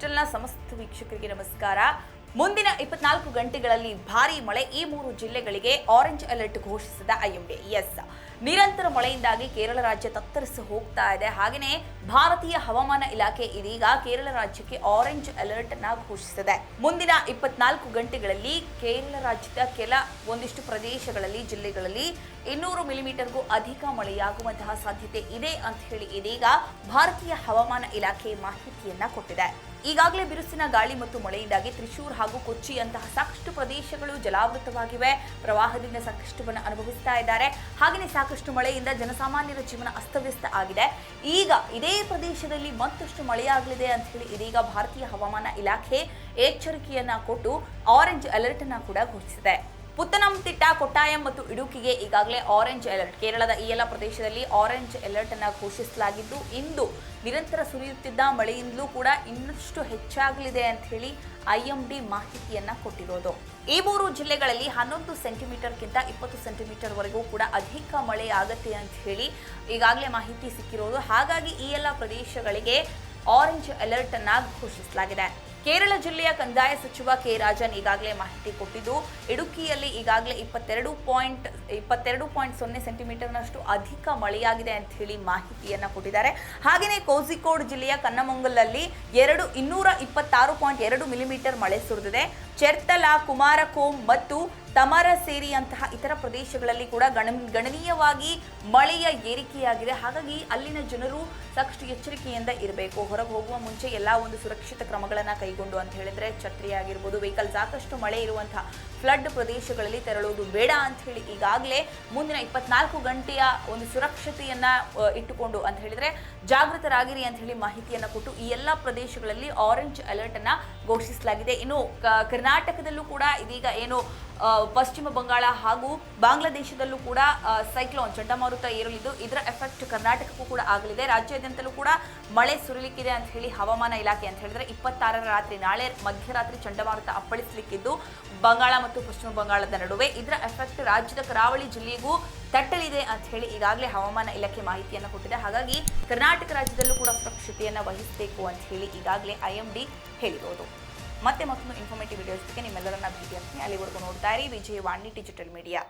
ಚಾನೆಲ್ನ ಸಮಸ್ತ ವೀಕ್ಷಕರಿಗೆ ನಮಸ್ಕಾರ. ಮುಂದಿನ ಇಪ್ಪತ್ನಾಲ್ಕು ಗಂಟೆಗಳಲ್ಲಿ ಭಾರೀ ಮಳೆ ಈ ಮೂರು ಜಿಲ್ಲೆಗಳಿಗೆ ಆರೆಂಜ್ ಅಲರ್ಟ್ ಘೋಷಿಸಿದ ಐಎಂಡಿ ಎಸ್ ನಿರಂತರ ಮಳೆಯಿಂದಾಗಿ ಕೇರಳ ರಾಜ್ಯ ತತ್ತರಿಸಿ ಹೋಗ್ತಾ ಇದೆ. ಹಾಗೆಯೇ ಭಾರತೀಯ ಹವಾಮಾನ ಇಲಾಖೆ ಇದೀಗ ಕೇರಳ ರಾಜ್ಯಕ್ಕೆ ಆರೆಂಜ್ ಅಲರ್ಟ್ ಅನ್ನ ಘೋಷಿಸಿದೆ. ಮುಂದಿನ ಇಪ್ಪತ್ನಾಲ್ಕು ಗಂಟೆಗಳಲ್ಲಿ ಕೇರಳ ರಾಜ್ಯದ ಕೆಲ ಒಂದಿಷ್ಟು ಪ್ರದೇಶಗಳಲ್ಲಿ, ಜಿಲ್ಲೆಗಳಲ್ಲಿ ಇನ್ನೂರು ಮಿಲಿಮೀಟರ್ಗೂ ಅಧಿಕ ಮಳೆಯಾಗುವಂತಹ ಸಾಧ್ಯತೆ ಇದೆ ಅಂತ ಹೇಳಿ ಇದೀಗ ಭಾರತೀಯ ಹವಾಮಾನ ಇಲಾಖೆ ಮಾಹಿತಿಯನ್ನ ಕೊಟ್ಟಿದೆ. ಈಗಾಗಲೇ ಬಿರುಸಿನ ಗಾಳಿ ಮತ್ತು ಮಳೆಯಿಂದಾಗಿ ತ್ರಿಶೂರ್ ಹಾಗೂ ಕೊಚ್ಚಿಯಂತಹ ಸಾಕಷ್ಟು ಪ್ರದೇಶಗಳು ಜಲಾವೃತವಾಗಿವೆ. ಪ್ರವಾಹದಿಂದ ಸಂಕಷ್ಟವನ್ನು ಅನುಭವಿಸ್ತಾ ಇದ್ದಾರೆ. ಹಾಗೆಯೇ ಸಾಕಷ್ಟು ಮಳೆಯಿಂದ ಜನಸಾಮಾನ್ಯರ ಜೀವನ ಅಸ್ತವ್ಯಸ್ತ ಆಗಿದೆ. ಈಗ ಇದೇ ಪ್ರದೇಶದಲ್ಲಿ ಮತ್ತಷ್ಟು ಮಳೆಯಾಗಲಿದೆ ಅಂತ ಹೇಳಿ ಇದೀಗ ಭಾರತೀಯ ಹವಾಮಾನ ಇಲಾಖೆ ಎಚ್ಚರಿಕೆಯನ್ನ ಕೊಟ್ಟು ಆರೆಂಜ್ ಅಲರ್ಟ್ ಅನ್ನ ಕೂಡ ಘೋಷಿಸಿದೆ. ಪುತ್ತನಂತಿಟ್ಟ ಕೊಟ್ಟಾಯಂ ಮತ್ತು ಇಡುಕಿಗೆ ಈಗಾಗಲೇ ಆರೆಂಜ್ ಅಲರ್ಟ್ ಕೇರಳದ ಈ ಎಲ್ಲ ಪ್ರದೇಶದಲ್ಲಿ ಆರೆಂಜ್ ಅಲರ್ಟ್ ಅನ್ನು ಘೋಷಿಸಲಾಗಿದ್ದು, ಇಂದು ನಿರಂತರ ಸುರಿಯುತ್ತಿದ್ದ ಮಳೆಯಿಂದಲೂ ಕೂಡ ಇನ್ನಷ್ಟು ಹೆಚ್ಚಾಗಲಿದೆ ಅಂತ ಹೇಳಿ ಐಎಂಡಿ ಮಾಹಿತಿಯನ್ನ ಕೊಟ್ಟಿರೋದು. ಈ ಮೂರು ಜಿಲ್ಲೆಗಳಲ್ಲಿ ಹನ್ನೊಂದು ಸೆಂಟಿಮೀಟರ್ಗಿಂತ ಇಪ್ಪತ್ತು ಸೆಂಟಿಮೀಟರ್ ವರೆಗೂ ಕೂಡ ಅಧಿಕ ಮಳೆ ಆಗತ್ತೆ ಅಂತ ಹೇಳಿ ಈಗಾಗಲೇ ಮಾಹಿತಿ ಸಿಕ್ಕಿರೋದು. ಹಾಗಾಗಿ ಈ ಎಲ್ಲ ಪ್ರದೇಶಗಳಿಗೆ ಆರೆಂಜ್ ಅಲರ್ಟ್ ಅನ್ನ ಘೋಷಿಸಲಾಗಿದೆ. ಕೇರಳ ಜಿಲ್ಲೆಯ ಕಂದಾಯ ಸಚಿವ ಕೆ ರಾಜನ್ ಈಗಾಗಲೇ ಮಾಹಿತಿ ಕೊಟ್ಟಿದ್ದು, ಇಡುಕಿಯಲ್ಲಿ ಈಗಾಗಲೇ ಇಪ್ಪತ್ತೆರಡು ಪಾಯಿಂಟ್ ಇಪ್ಪತ್ತೆರಡು ಪಾಯಿಂಟ್ ಸೊನ್ನೆ ಸೆಂಟಿಮೀಟರ್ನಷ್ಟು ಅಧಿಕ ಮಳೆಯಾಗಿದೆ ಅಂತ ಹೇಳಿ ಮಾಹಿತಿಯನ್ನು ಕೊಟ್ಟಿದ್ದಾರೆ. ಹಾಗೆಯೇ ಕೋಝಿಕೋಡ್ ಜಿಲ್ಲೆಯ ಕನ್ನಮಂಗಲಲ್ಲಿ ಎರಡು, ಇನ್ನೂರ ಇಪ್ಪತ್ತಾರು ಪಾಯಿಂಟ್ ಎರಡು ಮಿಲಿಮೀಟರ್ ಮಳೆ ಸುರಿದಿದೆ. ಚೆರ್ತಲ, ಕುಮಾರಕೋಮ್ ಮತ್ತು ತಮರ ಸೇರಿಯಂತಹ ಇತರ ಪ್ರದೇಶಗಳಲ್ಲಿ ಕೂಡ ಗಣ, ಗಣನೀಯವಾಗಿ ಮಳೆಯ ಏರಿಕೆಯಾಗಿದೆ. ಹಾಗಾಗಿ ಅಲ್ಲಿನ ಜನರು ಸಾಕಷ್ಟು ಎಚ್ಚರಿಕೆಯಿಂದ ಇರಬೇಕು. ಹೊರಗೆ ಹೋಗುವ ಮುಂಚೆ ಎಲ್ಲ ಒಂದು ಸುರಕ್ಷಿತ ಕ್ರಮಗಳನ್ನು ಕೈಗೊಂಡು ಅಂತ ಹೇಳಿದ್ರೆ ಛತ್ರಿ ಆಗಿರ್ಬೋದು ವೆಹಿಕಲ್ ಸಾಕಷ್ಟು ಮಳೆ ಇರುವಂತಹ ಫ್ಲಡ್ ಪ್ರದೇಶಗಳಲ್ಲಿ ತೆರಳುವುದು ಬೇಡ ಅಂತ ಹೇಳಿ ಈಗಾಗಲೇ ಮುಂದಿನ ಇಪ್ಪತ್ನಾಲ್ಕು ಗಂಟೆಯ ಒಂದು ಸುರಕ್ಷತೆಯನ್ನ ಇಟ್ಟುಕೊಂಡು ಅಂತ ಹೇಳಿದ್ರೆ ಜಾಗೃತರಾಗಿರಿ ಅಂತ ಹೇಳಿ ಮಾಹಿತಿಯನ್ನ ಕೊಟ್ಟು ಈ ಎಲ್ಲ ಪ್ರದೇಶಗಳಲ್ಲಿ ಆರೆಂಜ್ ಅಲರ್ಟ್ ಅನ್ನ ಘೋಷಿಸಲಾಗಿದೆ. ಇನ್ನು ಕರ್ನಾಟಕದಲ್ಲೂ ಕೂಡ ಇದೀಗ ಏನು ಪಶ್ಚಿಮ ಬಂಗಾಳ ಹಾಗೂ ಬಾಂಗ್ಲಾದೇಶದಲ್ಲೂ ಕೂಡ ಸೈಕ್ಲೋನ್ ಚಂಡಮಾರುತ ಏರಲಿದ್ದು, ಇದರ ಎಫೆಕ್ಟ್ ಕರ್ನಾಟಕಕ್ಕೂ ಕೂಡ ಆಗಲಿದೆ. ರಾಜ್ಯಾದ್ಯಂತಲೂ ಕೂಡ ಮಳೆ ಸುರಿಲಿಕ್ಕಿದೆ ಅಂತ ಹೇಳಿ ಹವಾಮಾನ ಇಲಾಖೆ ಅಂತ ಹೇಳಿದ್ರೆ ಇಪ್ಪತ್ತಾರರ ರಾತ್ರಿ ನಾಳೆ ಮಧ್ಯರಾತ್ರಿ ಚಂಡಮಾರುತ ಅಪ್ಪಳಿಸಲಿಕ್ಕಿದ್ದು ಬಂಗಾಳ ಮತ್ತು ಪಶ್ಚಿಮ ಬಂಗಾಳದ ನಡುವೆ. ಇದರ ಎಫೆಕ್ಟ್ ರಾಜ್ಯದ ಕರಾವಳಿ ಜಿಲ್ಲೆಗೂ ತಟ್ಟಲಿದೆ ಅಂತ ಹೇಳಿ ಈಗಾಗಲೇ ಹವಾಮಾನ ಇಲಾಖೆ ಮಾಹಿತಿಯನ್ನು ಕೊಟ್ಟಿದೆ. ಹಾಗಾಗಿ ಕರ್ನಾಟಕ ರಾಜ್ಯದಲ್ಲೂ ಕೂಡ ಸುರಕ್ಷತೆಯನ್ನು ವಹಿಸಬೇಕು ಅಂತ ಹೇಳಿ ಈಗಾಗಲೇ ಐ ಎಂ ಡಿ ಹೇಳಿರೋದು. ಮತ್ತೆ ಮತ್ತೊಂದು ಇನ್ಫಾರ್ಮೇಟಿವ್ ವಿಡಿಯೋಸ್ಗೆ ನಿಮ್ಮೆಲ್ಲರನ್ನ ಭೇಟಿ ಆಗ್ತೀನಿ ಅಲ್ಲಿವರೆಗೂ ನೋಡ್ತಾ ಇರಿ. Vijayavani digital media